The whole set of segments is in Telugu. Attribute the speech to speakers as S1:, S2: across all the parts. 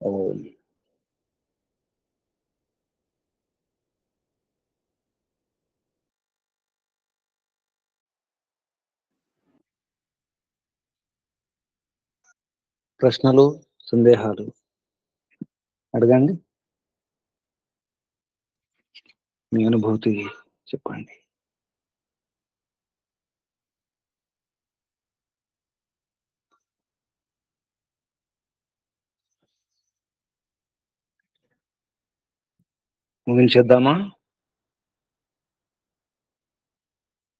S1: అవును ప్రశ్నలు సందేహాలు. అడగండి. మీ అనుభూతి చెప్పండి. ముగించేద్దామా?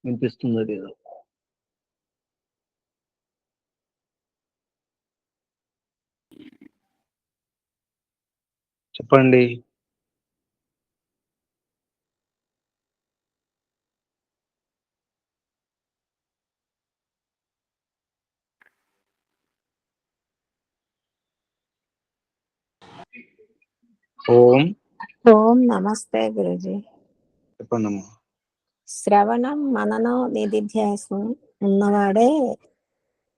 S1: వినిపిస్తుందో లేదో. చెప్పండి. ఓం
S2: ఓం నమస్తే గురుజీ.
S1: చెప్పండి
S2: శ్రవణం మననం నిధిధ్యాసం ఉన్నవాడే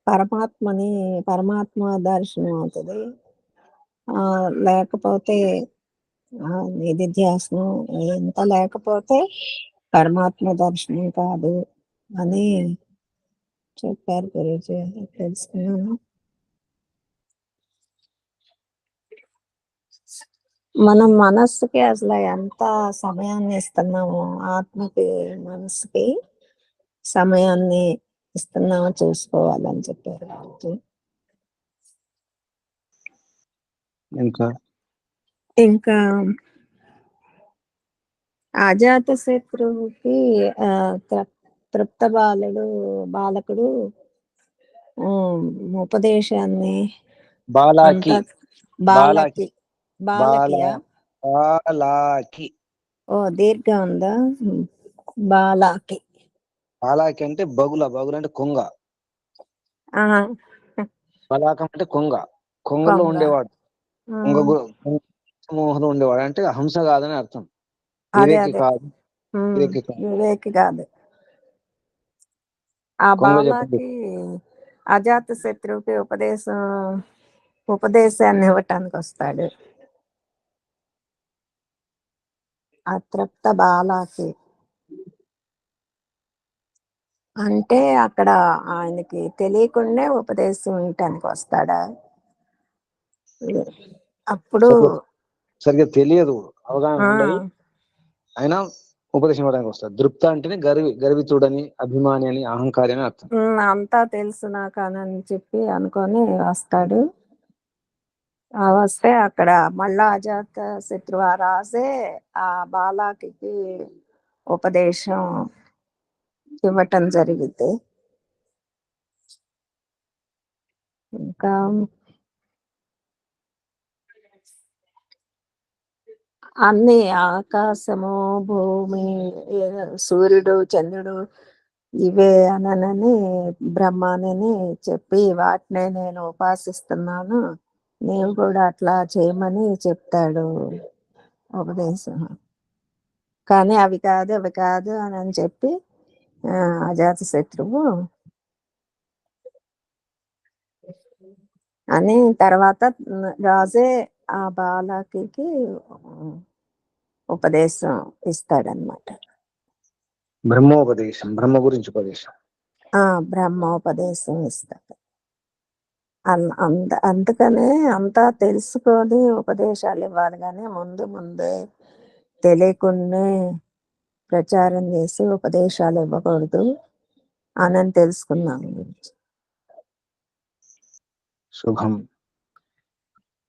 S2: పరమాత్మని పరమాత్మ దర్శనం అవుతుంది. ఆ లేకపోతే ఆ నిధిధ్యాసనం ఎంత లేకపోతే పరమాత్మ దర్శనం కాదు అని చెప్పారు గురుజీ. తెలుసుకున్నాను. మనం మనస్సుకి అసలు ఎంత సమయాన్ని ఇస్తున్నాము ఆత్మకి మనసుకి సమయాన్ని ఇస్తున్నామో చూసుకోవాలని చెప్పారు.
S1: ఇంకా?
S2: ఇంకా అజాత శత్రువుకి తృప్త బాలుడు బాలకుడు ఉపదేశాన్ని
S1: బాలాకి.
S2: బాలకి.
S1: బాల
S2: బాలకియా?
S1: బాలాకి.
S2: ఓ దీర్ఘ ఉందా? బాలాకి.
S1: బాలాకి అంటే బగుల బగుల అంటే కొంగ. బలాకం అంటే కొంగ. కొంగలో
S2: కొంగ.
S1: ఉండేవాడు. కొంగ సమూహంలో ఉండేవాడు. అంటే హంస కాదని అర్థం. వివేకి కాదు. వివేకి కాదు.
S2: ఆ బాలాకి అజాత శత్రువుకి ఉపదేశం ఉపదేశాన్ని ఇవ్వటానికి వస్తాడు. అతృప్త బాలాకి. అంటే అక్కడ ఆయనకి తెలియకుండా ఉపదేశం ఇవ్వటానికి వస్తాడా? అప్పుడు
S1: సరిగ్గా తెలియదు అవగాహన అయినా ఉపదేశం ఇవ్వడానికి వస్తారు దృప్త అంటేనే గర్వి గర్వితుడని అభిమాని అని అహంకారి అని అర్థం.
S2: అంతా తెలుసు నాకు అని చెప్పి అనుకొని వస్తాడు. వస్తే అక్కడ మళ్ళా అజాత శత్రువు ఆ రాజే ఆ బాలాకి ఉపదేశం ఇవ్వటం జరిగింది. ఇంకా అన్ని ఆకాశము భూమి సూర్యుడు చంద్రుడు ఇవే అనని బ్రహ్మానని చెప్పి వాటినే నేను ఉపాసిస్తున్నాను. నీవు కూడా అట్లా చేయమని చెప్తాడు ఉపదేశం. కానీ అవి కాదు అవి కాదు అని అని చెప్పి అజాత శత్రువు అని తర్వాత రాజే ఆ బాలకి ఉపదేశం ఇస్తాడనమాట
S1: బ్రహ్మోపదేశం బ్రహ్మ గురించి ఉపదేశం.
S2: ఆ బ్రహ్మోపదేశం ఇస్తాడు. అంత అందుకనే అంతా తెలుసుకొని ఉపదేశాలు ఇవ్వాలి. కానీ ముందు ముందే తెలియకుండా ప్రచారం చేసి ఉపదేశాలు ఇవ్వకూడదు అని తెలుసుకున్నాను.
S1: శుభం.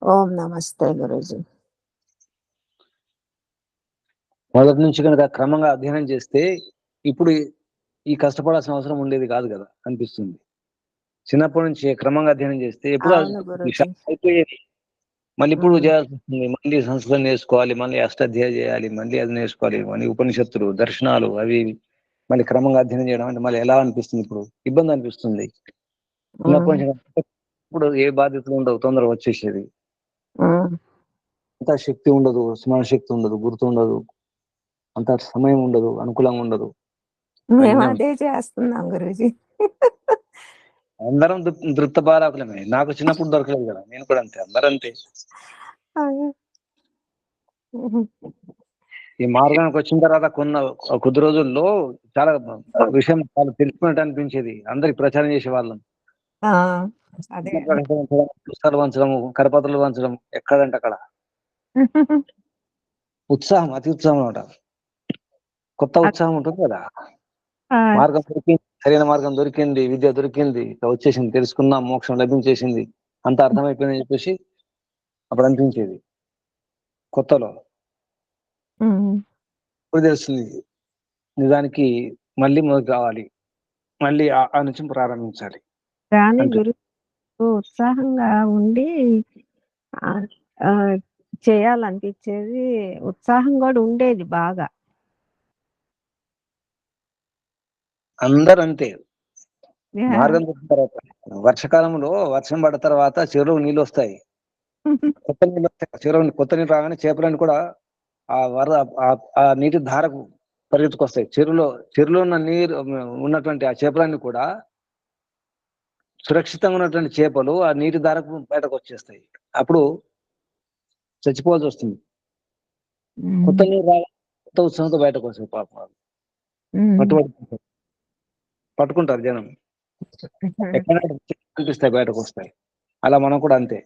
S2: ఓం నమస్తే గురుజీ.
S1: మొదటి నుంచి కనుక క్రమంగా అధ్యయనం చేస్తే ఇప్పుడు ఈ కష్టపడాల్సిన అవసరం ఉండేది కాదు కదా అనిపిస్తుంది. చిన్నప్పటి నుంచి క్రమంగా అధ్యయనం చేస్తే ఎప్పుడు. అయిపోయేది. మళ్ళీ ఇప్పుడు. చేయాల్సి వస్తుంది. మళ్ళీ సంస్కృతం నేర్చుకోవాలి మళ్ళీ అష్టాధ్యాయ చేయాలి మళ్ళీ అది నేర్చుకోవాలి మళ్ళీ ఉపనిషత్తులు దర్శనాలు అవి. మళ్ళీ క్రమంగా అధ్యయనం చేయడం అంటే మళ్ళీ ఎలా అనిపిస్తుంది ఇప్పుడు? ఇబ్బంది అనిపిస్తుంది. ఇప్పుడు ఏ బాధ్యతలు ఉండవు తొందరగా వచ్చేసేది. అంత శక్తి ఉండదు స్మరణ శక్తి ఉండదు గుర్తు ఉండదు. అంత సమయం ఉండదు అనుకూలంగా ఉండదు.
S2: మేము
S1: అన్నీ
S2: అదే చేస్తున్నాం గురుజీ.
S1: అందరం దృప్త బాలాకులమే. నాకు చిన్నప్పుడు దొరకలేదు కదా. నేను కూడా అంతే. అందరూ అంతే ఈ మార్గానికి వచ్చిన తర్వాత కొన్న కొద్ది రోజుల్లో చాలా విషయం చాలా తెలుసుకున్నట్టు అనిపించేది. అందరికి ప్రచారం చేసే వాళ్ళం. పుస్తకాలు వంచడం కరపత్రాలు వంచడం ఎక్కడంటే అక్కడ. ఉత్సాహం అతి ఉత్సాహం అనమాట కొత్త ఉత్సాహం ఉంటుంది కదా. మార్గం సరైన మార్గం దొరికింది విద్య దొరికింది వచ్చేసింది తెలుసుకున్నాం మోక్షం లభించేసింది అంత అర్థమైపోయిందని చెప్పేసి అప్పుడు అనిపించేది. కొత్తలో. ఇప్పుడు తెలుస్తుంది నిజానికి మళ్ళీ మొదలు కావాలి మళ్ళీ ఆ నుంచి ప్రారంభించాలి.
S2: ఉత్సాహంగా ఉండి చేయాలనిపించేది ఉత్సాహం కూడా ఉండేది బాగా.
S1: అందరూ అంతే. మార్గం తర్వాత వర్షకాలంలో వర్షం పడ్డ తర్వాత చెరువు నీళ్ళు వస్తాయి. కొత్త నీళ్ళు వస్తాయి. చెరువు కొత్త నీళ్ళు రాగానే చేపలన్నీ కూడా ఆ వరద ఆ- నీటి ధారకు పరిగెత్తుకొస్తాయి. చెరువులో చెరువులో ఉన్న నీరు ఉన్నటువంటి ఆ చేపలన్నీ కూడా సురక్షితంగా ఉన్నటువంటి చేపలు ఆ నీటి ధారకు బయటకు వచ్చేస్తాయి. అప్పుడు చచ్చిపోవాల్సి వస్తుంది. కొత్త నీరు రాగా కొత్త ఉత్సాహంతో బయటకు వస్తాయి పాపం వాళ్ళు. పట్టుకుంటారు జనం. ఎక్కడ కనిపిస్తాయి బయటకు వస్తాయి. అలా మనం కూడా అంతే.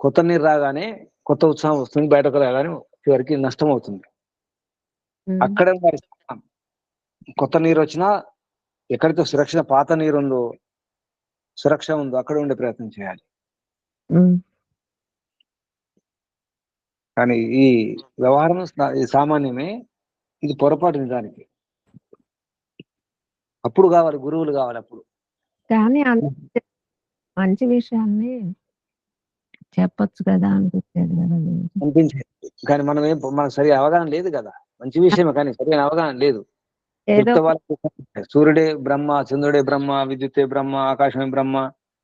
S1: కొత్త నీరు రాగానే కొత్త ఉత్సాహం వస్తుంది బయటకు రాగానే చివరికి నష్టం అవుతుంది. అక్కడే. కొత్త నీరు వచ్చినా ఎక్కడైతే సురక్షిత పాత నీరు ఉందో సురక్ష ఉందో అక్కడ ఉండే ప్రయత్నం చేయాలి. కానీ ఈ వ్యవహారం సామాన్యమే ఇది పొరపాటు నిజానికి. అప్పుడు కావాలి గురువులు కావాలి అప్పుడు
S2: కానీ మంచి విషయాన్ని చెప్పొచ్చు కదా అనిపించేది కదా.
S1: అనిపించేది. కానీ మనం ఏం మనకు సరి అవగాహన లేదు కదా. మంచి విషయమే కానీ సరైన అవగాహన లేదు. సూర్యుడే బ్రహ్మ చంద్రుడే బ్రహ్మ విద్యుత్తే బ్రహ్మ ఆకాశమే బ్రహ్మ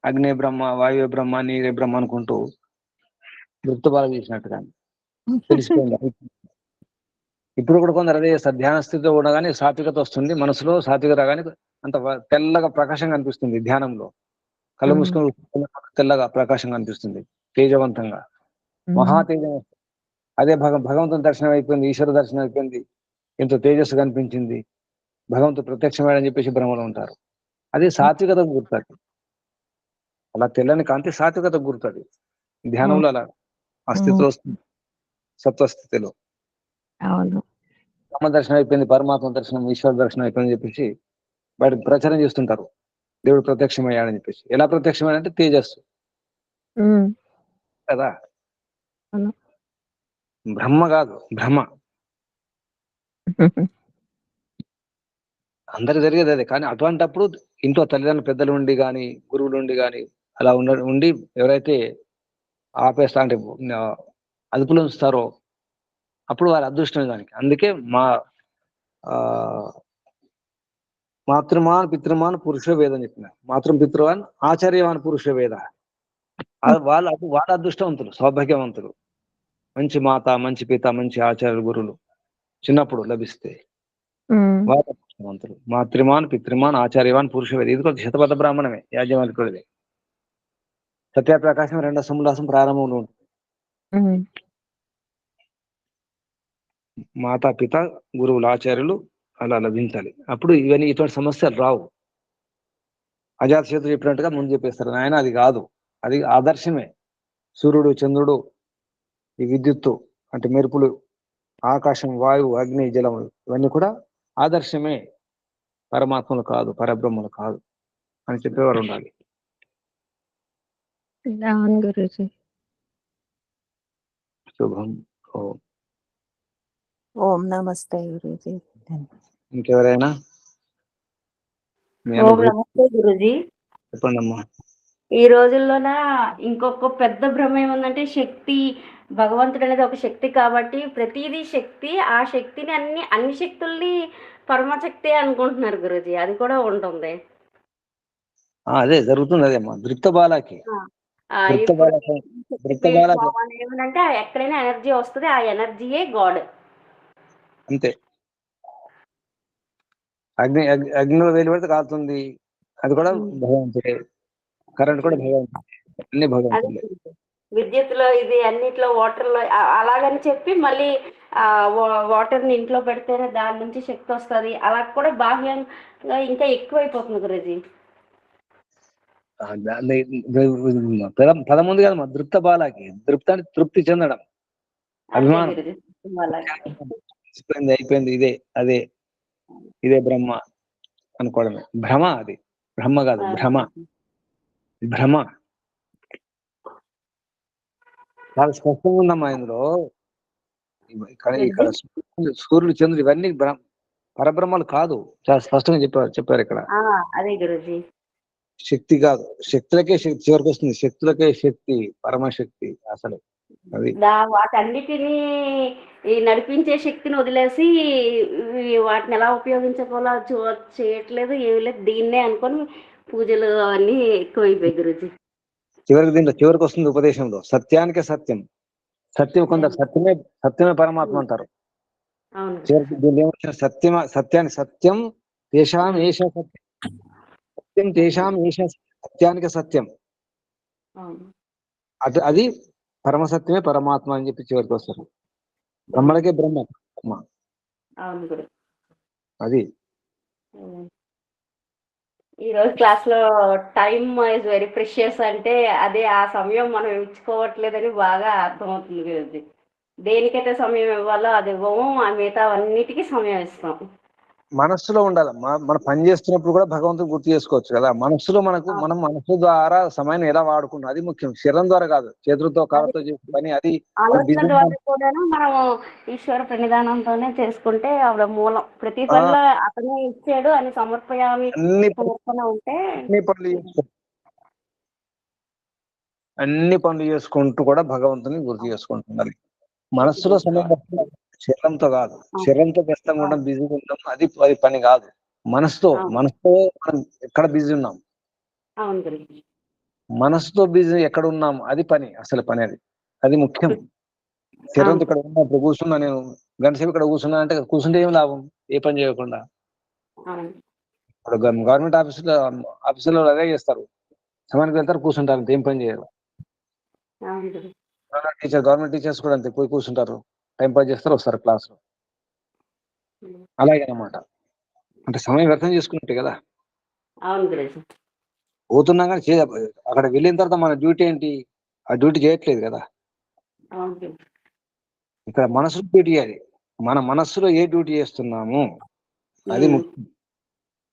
S1: అగ్నే బ్రహ్మ వాయువే బ్రహ్మ నీరే బ్రహ్మ అనుకుంటూ బాల చేసినట్టు కానీ. తెలిసిపోయింది. ఇప్పుడు కూడా కొందరు అదే ధ్యాన స్థితిలో ఉండగానే సాత్వికత వస్తుంది మనసులో సాత్వికత రాగానే అంత తెల్లగా ప్రకాశం కనిపిస్తుంది ధ్యానంలో. కళ్ళు. మూసుకొని తెల్లగా ప్రకాశం కనిపిస్తుంది తేజవంతంగా.
S2: ఉమ్,
S1: మహా తేజం. అదే భగ భగవంతుని దర్శనం అయిపోయింది ఈశ్వర దర్శనం అయిపోయింది ఎంతో తేజస్సు కనిపించింది భగవంతుడు ప్రత్యక్షమని చెప్పేసి భ్రమలో ఉంటారు. అదే సాత్వికత గుర్తుంది. అలా తెల్లని కాంతి సాత్వికత గుర్తుంది. ధ్యానంలో అలా ఆ స్థితిలో వస్తుంది. సత్వస్థితిలో.
S2: అవును.
S1: బ్రహ్మ దర్శనం అయిపోయింది పరమాత్మ దర్శనం ఈశ్వర దర్శనం అయిపోయింది చెప్పేసి బయట ప్రచారం చేస్తుంటారు. దేవుడు ప్రత్యక్షమయ్యాడని చెప్పేసి. ఎలా ప్రత్యక్షమయ్యాడంటే తేజస్సు. కదా. బ్రహ్మ కాదు భ్రమ. అందరికి జరిగేది అదే. కానీ అటువంటప్పుడు ఇంట్లో తల్లిదండ్రులు పెద్దలు ఉండి కానీ గురువులు ఉండి కానీ అలా ఉండ ఉండి ఎవరైతే ఆపేస్తా అంటే అదుపులో ఉంచుతారో అప్పుడు వారి అదృష్టం దానికి. అందుకే మా ఆ మాతృమాన్ పితృమాన్ పురుష వేద అని చెప్పిన. మాతృ పితృవాన్ ఆచార్యవాన్ పురుష వేద. వాళ్ళ వాళ్ళ అదృష్టవంతులు సౌభాగ్యవంతులు. మంచి మాత మంచి పిత మంచి ఆచార్య గురువులు చిన్నప్పుడు లభిస్తే వాళ్ళ అదృష్టవంతులు. మాతృమాన్ పితృమాన్ ఆచార్యవాన్ పురుష వేద. ఇది కూడా శతపథ బ్రాహ్మణమే యాజ్ఞవల్కుడిది సత్యప్రకాశం రెండో సములాసం ప్రారంభంలో ఉంటుంది. మాతా పిత గురువులు ఆచార్యులు అలా లభించాలి అప్పుడు ఇవన్నీ ఇటువంటి సమస్యలు రావు. అజాత చేతులు చెప్పినట్టుగా ముందు చెప్పేస్తారు. ఆయన అది కాదు. అది ఆదర్శమే. సూర్యుడు చంద్రుడు ఈ విద్యుత్తు అంటే మెరుపులు ఆకాశం వాయువు అగ్ని జలం ఇవన్నీ కూడా ఆదర్శమే. పరమాత్మలు కాదు పరబ్రహ్మలు కాదు అని చెప్పేవారు ఉండాలి. శుభం. ఓం.
S2: ఓం నమస్తే గురూజీ.
S1: ఇంకెవరైనా?
S3: ఓం నమస్తే గురుజీ. ఈ రోజుల్లోన ఇంకొక పెద్ద భ్రమ ఏముందంటే శక్తి భగవంతుడు అనేది ఒక శక్తి కాబట్టి ప్రతిదీ శక్తి ఆ శక్తిని అన్ని అన్ని శక్తుల్ని పరమశక్తి అనుకుంటున్నారు గురుజీ. అది కూడా ఉంటుంది.
S1: ఆ, అదే జరుగుతుంది అదే అమ్మా దృప్త బాలకి
S3: ఏమంటే ఎక్కడైనా ఎనర్జీ వస్తుంది ఆ ఎనర్జీయే గాడ్.
S1: అంతే. అగ్ని అగ్ని- అగ్నిలో వేలు పెడితే కాలుతుంది. అది కూడా. భగవంతుడే. కరెంట్ కూడా భగవంతుడే. అన్ని భగవంతుడే.
S3: గురుజీ. విద్యుత్లో ఇది అన్నిట్లో వాటర్లో ఆ- అలాగని చెప్పి మళ్ళీ ఆ వా- వాటర్ని ఇంట్లో పెడితేనే దాని నుంచి శక్తి వస్తుంది. అలా కూడా బాహ్యంగా ఇంకా ఎక్కువైపోతుంది గురుజీ.
S1: ఆ, దాన్ని పదం ఉంది కదా దృప్త బాలకి దృప్త అంటే తృప్తి చెందడం. అభిమానం. అయిపోయింది అయిపోయింది. ఇదే అదే ఇదే బ్రహ్మ అనుకోవడమే. భ్రమ అది. బ్రహ్మ కాదు భ్రమ. భ్రమ. చాలా స్పష్టంగా ఉందమ్మా ఇందులో. ఇక్కడ ఇక్కడ సూర్యుడు- చంద్రుడు ఇవన్నీ బ్రహ్మ పరబ్రహ్మలు కాదు. చాలా స్పష్టంగా చెప్పారు చెప్పారు ఇక్కడ.
S3: ఆ, అదే గురుజీ.
S1: శక్తి కాదు. శక్తులకే శక్తి చివరికి వస్తుంది. శక్తులకే శక్తి పరమశక్తి అసలు.
S3: వాటన్నిటిని ఈ నడిపించే శక్తిని వదిలేసి వాటిని ఎలా ఉపయోగించుకోవాలో చూ చేయట్లేదు ఏమి లేదు. దీన్నే అనుకొని పూజలు అవన్నీ ఎక్కువైపోయాయి గురుజీ.
S1: చివరికి దీంట్లో చివరికి వస్తుంది ఉపదేశంలో సత్యానికే సత్యం. సత్యం కొందరు సత్యమే సత్యమే పరమాత్మ అంటారు. చివరికి ఏమొచ్చిన సత్యం తేషాం ఏష సత్యం. సత్యం తేషాం ఏష సత్యానికి సత్యం. అది పరమసత్యమే పరమాత్మ అని చెప్పి చివరికి వస్తారు. బ్రహ్మలకే బ్రహ్మ అది.
S3: ఈ రోజు క్లాస్లో టైమ్ ఇస్ వెరీ ప్రెషియస్ అంటే అదే ఆ సమయం మనం ఇచ్చుకోవట్లేదని బాగా అర్థమవుతుంది దేనికైతే సమయం ఇవ్వాలో అది ఇవ్వము ఆ మిగతా అన్నిటికీ సమయం ఇస్తాం.
S1: మనస్సులో ఉండాలి. మనం పని చేస్తున్నప్పుడు కూడా భగవంతుడు గుర్తు చేసుకోవచ్చు కదా. మనస్సులో మనకు మనం మనస్సు ద్వారా సమయాన్ని ఎలా వాడుకుంటాం అది ముఖ్యం. శరీరం ద్వారా కాదు. చేతులతో కాళ్ళతో చేసే పని అది
S3: మనం ఈశ్వర ప్రణిధానంతోనే చేసుకుంటే ఆవిడ మూలం. ప్రతి పనిలో అతనే ఇచ్చాడు అని సమర్పయామి ఉంటే
S1: అన్ని పనులు చేసుకుంటూ అన్ని పనులు చేసుకుంటూ కూడా భగవంతుని గుర్తు చేసుకుంటున్నారు మనస్సులో సమయం శరీరంతో కాదు. శరీరంతో వ్యస్తంగా ఉండడం బిజీగా ఉండడం అది అది పని కాదు. మనసుతో. మనసుతో మనం ఎక్కడ బిజీ ఉన్నాం? మనసుతో బిజీ ఎక్కడ ఉన్నాం? అది పని అసలు పని అది. అది ముఖ్యం. శరీరంతో ఇక్కడ ఉన్నా ఇప్పుడు కూర్చున్నా నేను గంట సేపు ఇక్కడ కూర్చున్నా అంటే కూర్చుంటే ఏం లాభం? ఏ పని చేయకుండా. ఇప్పుడు గవర్నమెంట్ ఆఫీసులో ఆఫీసులో అదే చేస్తారు. సమయానికి వెళ్తారు కూర్చుంటారు అంతే, ఏం పని గవర్నమెంట్ టీచర్ గవర్నమెంట్ టీచర్స్ కూడా అంతే పోయి కూర్చుంటారు. టైం పాస్ చేస్తారు వస్తారు క్లాస్లో అలాగే అన్నమాట అంటే సమయం వ్యర్థం చేసుకున్నట్టు కదా. పోతున్నాం కానీ చే అక్కడ వెళ్ళిన తర్వాత మన డ్యూటీ ఏంటి? ఆ డ్యూటీ చేయట్లేదు కదా. ఇక్కడ మనసులో డ్యూటీ చేయాలి మన మనస్సులో ఏ డ్యూటీ చేస్తున్నాము అది ముఖ్యం.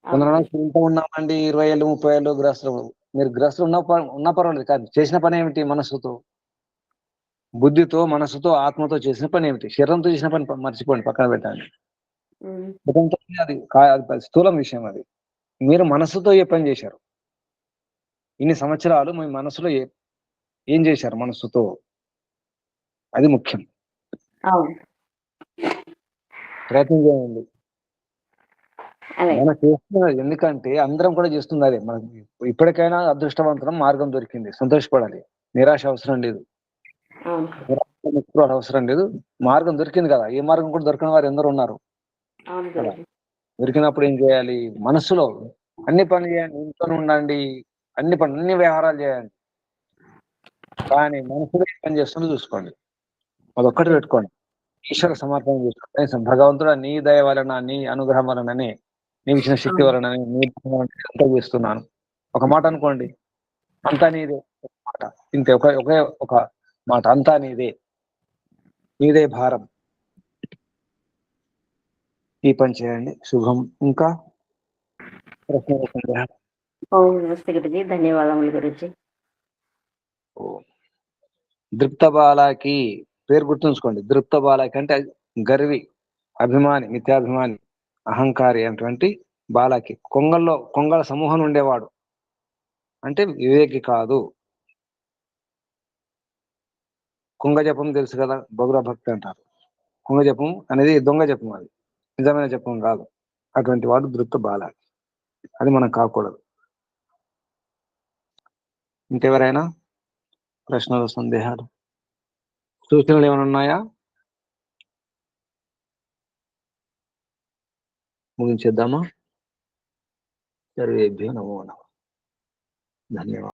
S1: కొందరు ఇంత ఉన్నామండి ఇరవై ఏళ్ళు ముప్పై ఏళ్ళు గ్రస్తులు మీరు గ్రస్తులు ఉన్న ఉన్న పర్వాలేదు కాదు చేసిన పని ఏమిటి మనస్సుతో? బుద్ధితో మనస్సుతో ఆత్మతో చేసిన పని ఏమిటి? శరీరంతో చేసిన పని మర్చిపోండి పక్కన పెట్టండి. అది అది స్థూలం విషయం అది. మీరు మనస్సుతో ఏ పని చేశారు? ఇన్ని సంవత్సరాలు మీ మనసులో ఏ ఏం చేశారు మనస్సుతో? అది ముఖ్యం. ప్రయత్నం చేయండి. మనం చేస్తున్నది ఎందుకంటే అందరం కూడా చేస్తుంది అదే. మనకి ఇప్పటికైనా అదృష్టవంతరం మార్గం దొరికింది. సంతోషపడాలి. నిరాశ అవసరం లేదు. అవసరం లేదు. మార్గం దొరికింది కదా. ఏ మార్గం కూడా దొరకని వారు ఎందరో ఉన్నారు. దొరికినప్పుడు ఏం చేయాలి? మనస్సులో అన్ని పనులు చేయండి. ఇంట్లో ఉండండి. అన్ని పనులు అన్ని వ్యవహారాలు చేయండి. కానీ మనసులో ఏ పని చేస్తుందో చూసుకోండి. అదొక్కటి పెట్టుకోండి. ఈశ్వర సమర్పణ చేసుకోండి. భగవంతుడా నీ దయ వలన నీ అనుగ్రహం వలననే నీవు ఇచ్చిన శక్తి వలన నీ అంతా చేస్తున్నాను. ఒక మాట అనుకోండి. అంతా నీదే. మాట. ఇంతే. ఒక ఒకే ఒక మాట అంతా నీదే. నీదే భారం. ఈ పని చేయండి. శుభం. ఇంకా? ప్రశ్న సందేహం?
S3: ఓం నమస్తే గురుజీ ధన్యవాదములు గురుజీ.
S1: దృప్త బాలకి పేరు గుర్తుంచుకోండి. దృప్త బాలకి అంటే గర్వి అభిమాని మిథ్యాభిమాని అహంకారి అటువంటి బాలకి. కొంగల్లో కొంగల సమూహం ఉండేవాడు అంటే వివేకి కాదు. కుంగ జపం తెలుసు కదా బగుర భక్తి అంటారు. కుంగ జపం అనేది దొంగ జపం అది. నిజమైన జపం కాదు. అటువంటి వాడు దృప్తి బాలకి అది మనం కాకూడదు. ఇంకెవరైనా ప్రశ్నలు సందేహాలు? సూచనలు ఏమైనా ఉన్నాయా? ముగించేద్దామా? సర్వేభ్యో నమో నమ. ధన్యవాదాలు.